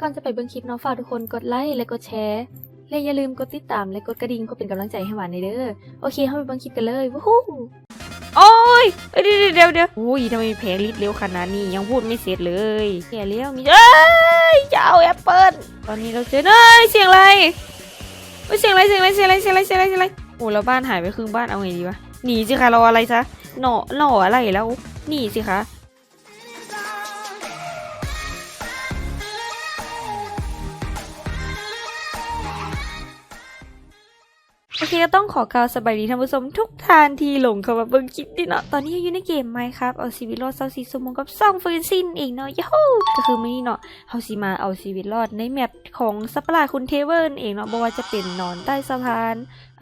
ก่อนจะไปเบิ่งคลิปเนาะฝากทุกคนกดไลค์และกดแชร์และอย่าลืมกดติดตามและกดกระดิ่งเพื่อเป็นกำลังใจให้หวานในเด้อโอเคเข้าไปเบิ่งคลิปกันเลยวู้ฮู้โอ้ยเอ้ยเดี๋ยวเดี๋ยวเดี๋ยวอุ้ยทำไมแผลลิดเร็วขนาดนี้ยังพูดไม่เสร็จเลยแผลเลี้ยวมีเอ้ยจะเอาแอปเปิลตอนนี้เราเจอเอ้ยเสียงอะไรเอ้ยเสียงอะไรเสียงอะไรเสียงอะไรเสียงอะไรเสียงอะไรเสียงอะไรโอ้แล้วบ้านหายไปครึ่งบ้านเอาไงดีวะหนีสิคะรออะไรซะหน่อหน่ออะไรแล้วหนีสิคะ โอเคก็ต้องขอกล่าวสบายดีท่านผู้ชมทุกท่านที่หลงเข้ามาเบิ่งคลิปนี่เนาะตอนนี้อยู่ในเกมไหมครับเอาชีวิตรอดเซาซีสมงกับซ่องฟืนซินเองเนาะยูฮูก็คือมื้อนี้เนาะเฮาสิมาเอาชีวิตรอดในแมปของสัปหลาดคุณเทเวิร์นเองเนาะบ่ว่าจะเป็นนอนใต้สะพาน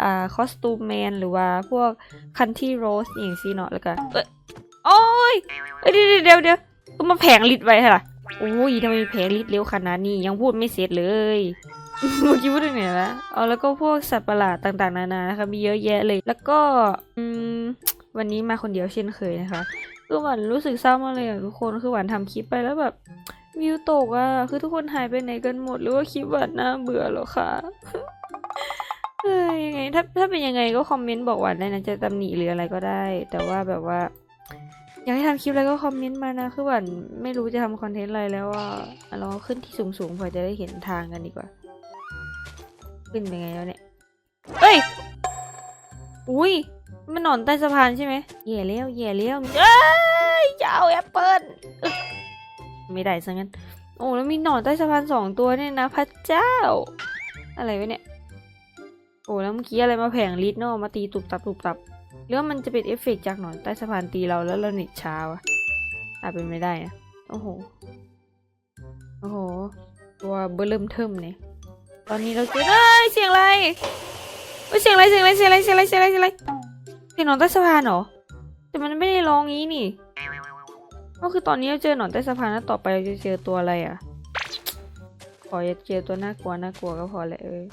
อ่าคอสตูมแมนหรือว่าพวกคันที่โรสเองซีเนาะแล้วก็เอ้ยโอ้ยเดี๋ยวเดี๋ยวเดี๋ยวก็มาแผงลิดไว้เหรอโอ้ยทำไมแผงลิดเร็วขนาดนี้ยังพูดไม่เสร็จเลย เมื่อกี้พูดถึงไหนละเอาแล้วก็พวกสัตว์ประหลาดต่างๆ นานานะคะมีเยอะแยะเลย แล้วก็อืมวันนี้มาคนเดียวเช่นเคยนะคะคือหวานรู้สึกเศร้ามากเลยอะทุกคนคือหวานทำคลิปไปแล้วแบบวิวตกอะคือทุกคนหายไปไหนกันหมดหรือว่าคลิปหวานน่าเบื่อเหรอคะเฮ้ยยังไงถ้าถ้าเป็นยังไงก็คอมเมนต์บอกหวานได้นะจะตำหนิหรืออะไรก็ได้ แต่ว่าแบบว่า อยากให้ทำคลิปอะไรก็คอมเมนต์มานะคือหวานไม่รู้จะทำคอนเทนต์อะไรแล้วอะเราขึ้นที่สูงๆเผื่อจะได้เห็นทางกันดีกว่า ขึ้นไปไงแล้วเนี่ยเอ้ย อุ้ย มันนอนใต้สะพานใช่ไหมแย่แล้วแย่แล้วเอ้ยจะเอาแอปเปิลไม่ได้ซะงั้น โอ้แล้วมีหนอนใต้สะพานสองตัวเนี่ยนะ พระเจ้า อะไรวะเนี่ย โอ้แล้วเมื่อกี้อะไรมาแผงลิดเนาะมาตีตุบตับตุบตับหรือว่ามันจะเป็นเอฟเฟกต์จากหนอนใต้สะพานตีเราแล้วเราเน็ตช้าวะอาจเป็นไม่ได้นะ โอ้โห โอ้โห ตัวเบอร์เริ่มเทิมเนี่ย ตอนนี้เราเจอเอ้ยเสียงอะไรเอ้ยเสียงอะไรเสียงอะไรเสียงอะไรเสียงอะไรเสียงอะไรเสียงอะไรเสียงหนอนใต้สะพานเหรอแต่มันไม่ได้ร้องงี้นี่ก็คือตอนนี้เราเจอหนอนใต้สะพานแล้วต่อไปเราจะเจอตัวอะไรอะขออย่าเจอตัวน่ากลัวน่ากลัวก็พอแหละเอ้ย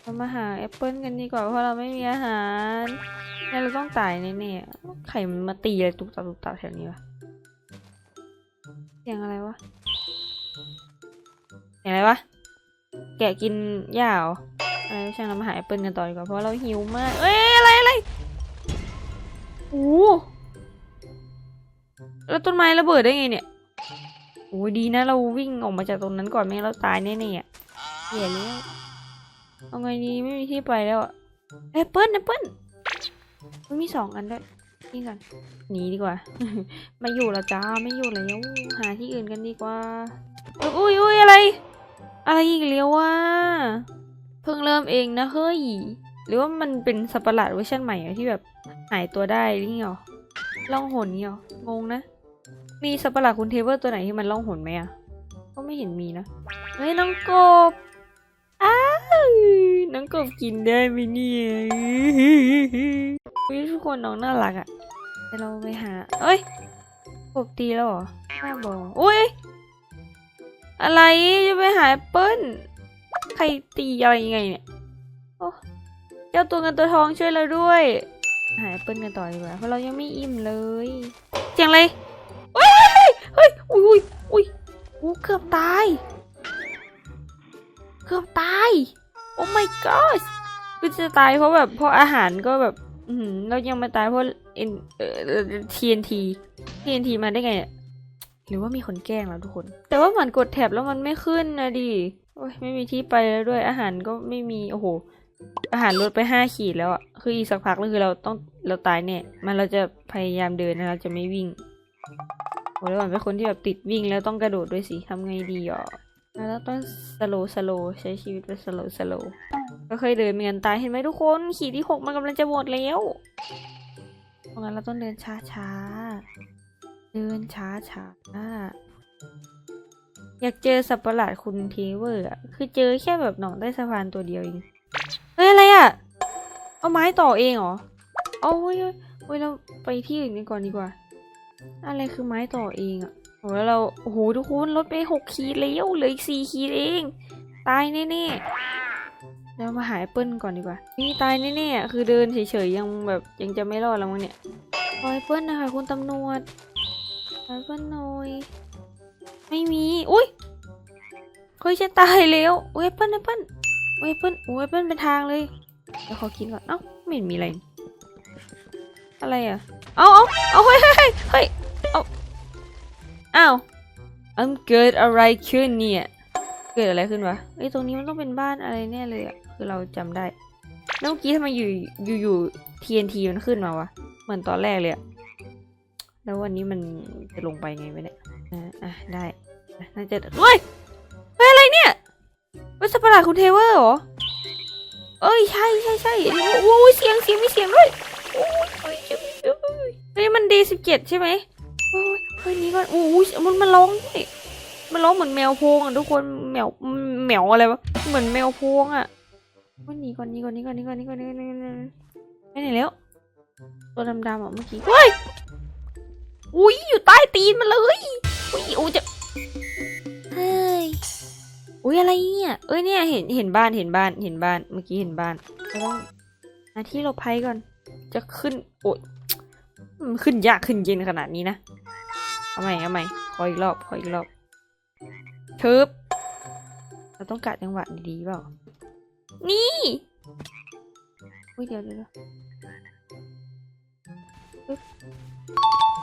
เรามาหาแอปเปิลกันดีกว่าเพราะเราไม่มีอาหารงั้นเราต้องตายแน่ๆไข่มันมาตีอะไรตุกตับตุกตับแถวนี้วะเสียงอะไรวะเสียงอะไรวะ แกะกินหญ้าเหรออะไรช่างเรามาหาแอปเปิลกันต่อดีกว่าเพราะเราหิวมาก เอ้ยอะไรอะไรโอ้แล้วต้นไม้ระเบิดได้ไงเนี่ยโอ้ยดีนะเราวิ่งออกมาจากตรงนั้นก่อนไม่งั้นเราตายแน่ๆอะเหี้ยแล้วเอาไงดีไม่มีที่ไปแล้วอะแอปเปิลแอปเปิลมันมีสองอันด้วยนี่ก่อนหนีดีกว่า ไม่อยู่แล้วจ้าไม่อยู่แล้วหาที่อื่นกันดีกว่าอุ้ยอุ้ยอะไร อะไรอีกแล้ววะเพิ่งเริ่มเองนะเฮ้ย หรือว่ามันเป็นสัประหลาดเวอร์ชันใหม่ที่แบบหายตัวได้นี่หรอล่องหนนี่หรองงนะ มีสัประหลาดคุณเทเวอร์ตัวไหนที่มันล่องหนไหมอะก็ไม่เห็นมีนะเฮ้ยน้องกบอ้าวน้องกบกินได้ไหมเนี่ยวิทุกคนน้องน่ารักอะเดี๋ยวเราไปหาเอ้ยกบตีแล้วเหรอน่าบอกอุ้ย อะไรจะไปหาแอปเปิ้ล ใครตีอะไรยังไงเนี่ยโอ้เจ้าตัวเงินตัวทองช่วยเราด้วย หาแอปเปิ้ลกันต่อดีกว่าเพราะเรายังไม่อิ่มเลยเสียงอะไรเฮ้ยเฮ้ยอุ้ยอุ้ยอุ้ยเกือบตาย เกือบตาย โอ้ my god คือจะตายเพราะแบบเพราะอาหารก็แบบอืเรายังไม่ตายเพราะเอ็นเอ่อ TNT TNT มาได้ไงเนี่ย หรือว่ามีคนแกล้งแล้วทุกคน แต่ว่าเหมือนกดแท็บแล้วมันไม่ขึ้นนะดิโอ้ยไม่มีที่ไปแล้วด้วยอาหารก็ไม่มีโอ้โห อาหารลดไปห้าขีดแล้วอะคืออีกสักพักนึงคือเราต้องเราตายเนี่ย มันเราจะพยายามเดินนะเราจะไม่วิ่งโอ้แล้วมันเป็นคนที่แบบติดวิ่งแล้วต้องกระโดดด้วยสิทำไงดีอะแล้วต้องสโลสโลใช้ชีวิตเป็นสโลสโลก็เคยเดินเมียนตายเห็นไหมทุกคนขีดที่หกมันกำลังจะหมดแล้วเพราะงั้นเราต้องเดินช้าช้าๆ เดินช้าช้าอยากเจอสัตว์ประหลาดคุณเทเวอร์อะคือเจอแค่แบบหนองใต้สะพานตัวเดียวเอง เฮ้ย อะไรอะเอาไม้ต่อเองเหรอ เอาเฮ้ยเฮ้ยเฮ้ยเราไปที่อื่นกันก่อนดีกว่า อะไรคือไม้ต่อเองอะโอ้แล้วเรา โอ้โหทุกคนลดไปหกขีดแล้วเหลืออีกสี่ขีดเอง ตายแน่ๆเรามาหาแอปเปิลก่อนดีกว่า นี่ตายแน่ๆอะคือเดินเฉยๆยังแบบยังจะไม่รอดแล้วมั้งเนี่ยขอแอปเปิลนะคะคุณตำรวจ แล้วก็หน่อย ไม่มี อุ้ยเฮ้ยจะตายแล้วโอ้ยเปิ้ลแอเปิ้ลโอ้ยเปิ้ลโอ้ยแอเปิ้ลเป็นทางเลย เดี๋ยวขอกินก่อน เอ้า ไม่เห็นมีอะไร อะไรอะ เอาเอาเอาเฮ้ยเฮ้ยเฮ้ยเฮ้ยเอาอ้าวมันเกิดอะไรขึ้นเนี่ย เกิดอะไรขึ้นวะเอ้ตรงนี้มันต้องเป็นบ้านอะไรแน่เลยอะ คือเราจำได้ แล้วเมื่อกี้ทำไมอยู่อยู่อยู่ TNT มันขึ้นมาวะ เหมือนตอนแรกเลยอะ แล้ววันนี้มันจะลงไปไงวะเนี่ยอะอะได้น่าจะเฮ้ยเฮ้ยอะไรเนี่ยเฮ้ยสัตว์ประหลาดคุณเทเวอร์เหรอเอ้ยใช่ใช่ใช่โอ้ยเสียงเสียงมีเสียงด้วยโอ้ยเฮ้ยเฮ้ยเฮ้ยเฮ้ยมันดีสิบเจ็ดใช่ไหมโอ้ยเฮ้ยนี่ก่อนโอ้ยมันมันร้องด้วยมันร้องเหมือนแมวโพงอะทุกคนแมวแมวอะไรวะเหมือนแมวโพงอะวันนี้ก่อนนี้ก่อนนี้ก่อนนี้ก่อนนี้ก่อนนี้ก่อนนี้ก่อนนี้ไปไหนแล้วตัวดำๆอะเมื่อกี้เฮ้ย อุ้ยอยู่ใต้ตีนมันเลย อุ้ยอุ้ยจะเฮ้ยอุ้ยอะไรเนี่ย เอ้ยเนี่ยเห็นเห็นบ้านเห็นบ้านเห็นบ้านเมื่อกี้เห็นบ้านเราต้องหาที่หลบภัยก่อน จะขึ้นโอ้ยมันขึ้นยากขึ้นเย็นขนาดนี้นะเอาใหม่เอาใหม่ขออีกรอบขออีกรอบเชิบเราต้องกะจังหวะดีๆเปล่านี่อุ้ยเดี๋ยวเดี๋ยวเดี๋ยว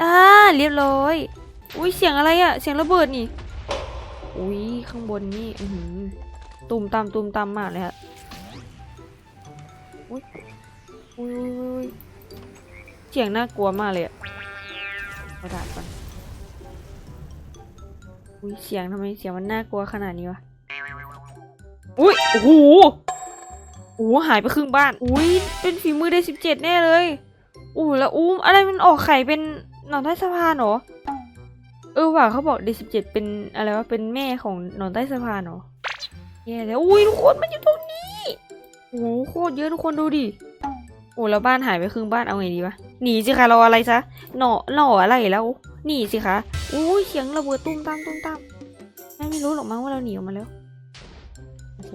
อ่าเรียบร้อย อุ้ยเสียงอะไรอะเสียงระเบิดนี่ อุ้ยข้างบนนี่อืตุมตามตุมตามมากเลยฮะอุ้ยอุ้ยอุ้ยอุ้ยเสียงน่ากลัวมากเลยอะกระดาษก่อนอุ้ยเสียงทำไมเสียงมันน่ากลัวขนาดนี้วะอุ้ยโอ้โหโอ้โหหายไปครึ่งบ้าน อุ้ยเป็นฝีมือได้สิบเจ็ดแน่เลย อู้แล้วอู้อะไรมันออกไข่เป็นหนอนใต้สะพานเหรอ เออว่ะเขาบอกเดสิบเจ็ดเป็นอะไรวะเป็นแม่ของหนอนใต้สะพานเหรอแย่แล้วอุ้ยทุกคนมันอยู่ตรงนี้โอ้โหโคตรเยอะทุกคนดูดิโอ้แล้วบ้านหายไปครึ่งบ้านเอาไงดีวะหนีสิคะรออะไรซะหน่อหน่ออะไรแล้วหนีสิคะอุ้ยเสียงระเบิดตุ้มตามตุ้มตามแม่ไม่รู้หรอกมั้งว่าเราหนีออกมาแล้วโอ้โห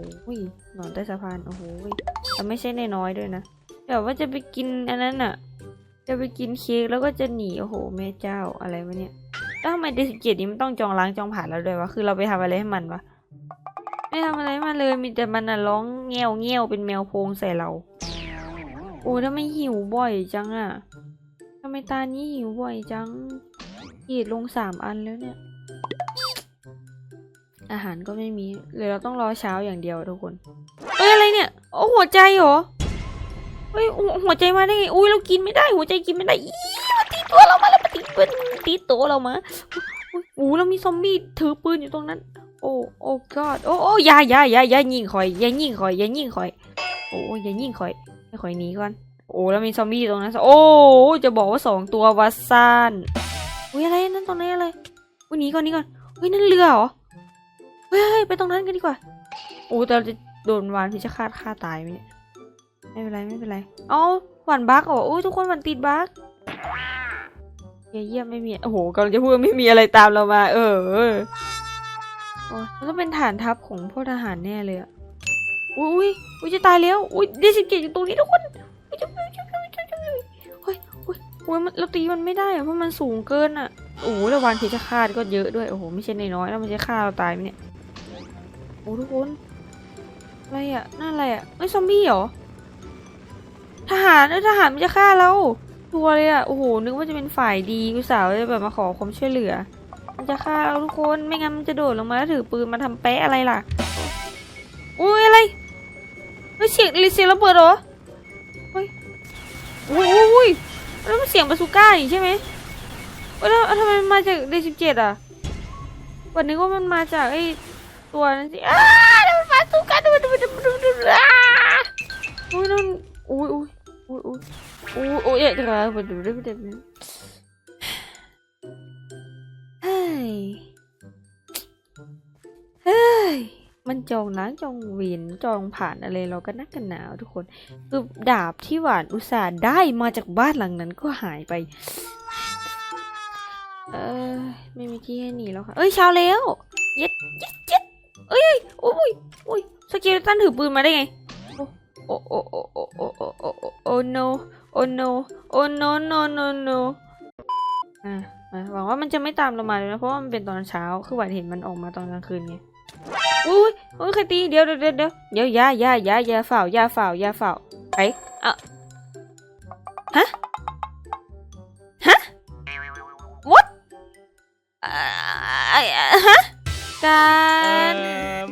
หนอนใต้สะพานโอ้โหแต่ไม่ใช่น้อยๆด้วยนะแบบว่าจะไปกินอันนั้นอะ จะไปกินเค้กแล้วก็จะหนีโอ้โหแม่เจ้าอะไรวะเนี่ยแล้วทำไมเดสิเกตนี้มันต้องจองล้างจองผ่านเราด้วยวะคือเราไปทำอะไรให้มันวะไม่ทำอะไรมันเลยมีแต่มันน่ะร้องเงี้ยวเงี้ยวเป็นแมวโพงใส่เรา โอ้ทำไมหิวบ่อยจังอะทำไมตานี้หิวบ่อยจังขีดลงสามอันแล้วเนี่ย อาหารก็ไม่มีเลยเราต้องรอเช้าอย่างเดียวทุกคน เอ้ยอะไรเนี่ย โอ้หัวใจเหรอ เฮ้ยหัวใจมาได้ไงอุ้ยเรากินไม่ได้ หัวใจกินไม่ได้อีมันตีตัวเรามาแล้วมันตีปืนตีตัวเรามาอุ้ยอู้เรามีซอมบี้ถือปืนอยู่ตรงนั้น โอ้โอ้ god โอ้โอ้อยาอยาอยาอยายิงข่อยอยายิงข่อยอยายิงข่อย โอ้อยายิงข่อยให้ข่อยหนีก่อนโอ้แล้วมีซอมบี้อยู่ตรงนั้นโอ้จะบอกว่าสองตัววัดซานอุ้ยอะไรนั่นตรงนั้นอะไรอุ้ยหนีก่อนหนีก่อนเฮ้ยนั่นเรือเหรอเฮ้ยเฮ้ยไปตรงนั้นกันดีกว่าโอ้แต่จะโดนวานพิชฆาตฆ่าตายไหมเนี่ย ไม่เป็นไรไม่เป็นไร เอาหวานบั๊กเหรอโอ้ยทุกคนหวานติดบั๊กเยี่ยมไม่มี โอ้โหกำลังจะพูดว่าไม่มีอะไรตามเรามา เออโอ้มันต้องเป็นฐานทัพของพวกทหารแน่เลยอะอุ้ยอุ้ยจะตายแล้ว อุ้ยดิสิเกตอยู่ตรงนี้ทุกคนอุ้ยอุ้ยอุ้ยอุ้ยเฮ้ยอุ้ยอุ้ยมันเราตีมันไม่ได้อะเพราะมันสูงเกินอะโอ้โหแล้ววานเพชฌฆาตก็เยอะด้วย โอ้โห ไม่ใช่น้อยๆแล้วมันจะฆ่าเราตายไหมเนี่ย โอ้ทุกคน อะไรอะนั่นอะไรอะเอ้ซอมบี้เหรอ ทหารเอ้ยทหารมันจะฆ่าเราตัวเลยอะโอ้โหนึกว่าจะเป็นฝ่ายดีกุสาวจะแบบมาขอความช่วยเหลือ มันจะฆ่าเราทุกคนไม่งั้นมันจะโดดลงมาแล้วถือปืนมาทำแปะอะไรล่ะอุ้ยอะไรเฮ้ยเสียงเสียงระเบิดเหรอเฮ้ยอุ้ยอุ้ยอุ้ยแล้วมันเสียงบาซูก้านี่ใช่ไหมแล้วทำไมมันมาจากเดสิบเจ็ดอะวันนึกว่ามันมาจากไอ้ตัวนั้นสิอ้าวมันบาซูก้าดูดูดูดูดูอ้า ยอุ้ยเอ๊ะเดี๋ยวมาดูได้ไม่ได้เฮ้ย เฮ้ย มันจองล้างจองเวียนจองผ่านอะไรเราก็นักกันหนาวทุกคนคือดาบที่หวานอุตส่าห์ได้มาจากบ้านหลังนั้นก็หายไป เออไม่มีที่ให้หนีแล้วค่ะ เอ้ยเช้าแล้ว เย็ดเย็ดเย็ดเอ้ยโอ้ยโอ้ยสเกลตันถือปืนมาได้ไง โอ้โอ้โอ้โอ้โอ้โอ้โอ้โอ้โอ้ no โอ้ no โอ้ no no no no อะหวังว่ามันจะไม่ตามเรามาเลยนะ เพราะว่ามันเป็นตอนเช้า คือหวานเห็นมันออกมาตอนกลางคืนไง อุ้โอ้ยใครตีเดี๋ยวเดี๋ยวเดี๋ยวเดี๋ยวเดี๋ยวอย่าอย่าอย่าอย่าฝ่าวอย่าฝ่าวอย่าฝ่าวไปอะฮะ ฮะ what อ่าฮะการ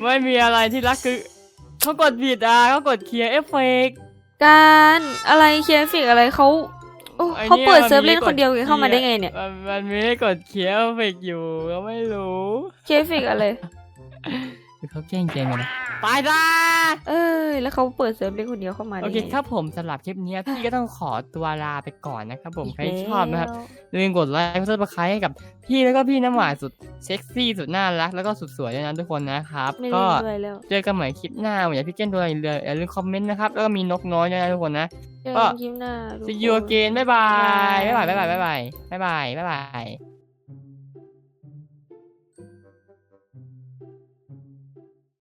ไม่มีอะไรที่รักคือเขากดผิดอะเขากดเคลียร์เอฟเฟกต์ การอะไรเคลียร์ฟิกอะไรเขาโอ้ไอ้เขาเนี่ยเปิดมันเซิร์ฟมีเล่นคนเดียวกดเข้ามาได้เคลีไงยร์เนี่ยมันมันไม่ได้กดเคลียร์เอฟเฟกต์อยู่ก็ไม่รู้ เคลียร์ฟิกอะไร คือเขาแกล้งเกมกันนะตายซะเอ้ยแล้วเขาเปิดเซิร์ฟเล่นคนเดียวเข้ามาได้โอไงเคครับผมสำหรับคลิปนี้พี่ก็ต้องขอตัวลาไปก่อนนะครับผมอีกใครชอบนะครับ แล้ว อย่าลืมกดไลค์กดซับสไครต์ให้กับพี่แล้วก็พี่น้ำหวานสุดเซ็กซี่สุดน่ารักแล้วก็สุดสวยด้วยนะทุกคนนะครับ ไม่ก็เล่นด้วยแล้วเจอกันใหม่คลิปหน้าอย่าพี่เก้นตัวอย่าลืมอย่าลืมคอมเมนต์นะครับ แล้วก็มีนกน้อยด้วยนะทุกคนนะ เจอก็ กันคลิปหน้าทุก see คน you again บ๊ายบายบ๊าบ๊ายยบาบายยบ๊ายบายบ๊ายบายบ๊ายบาย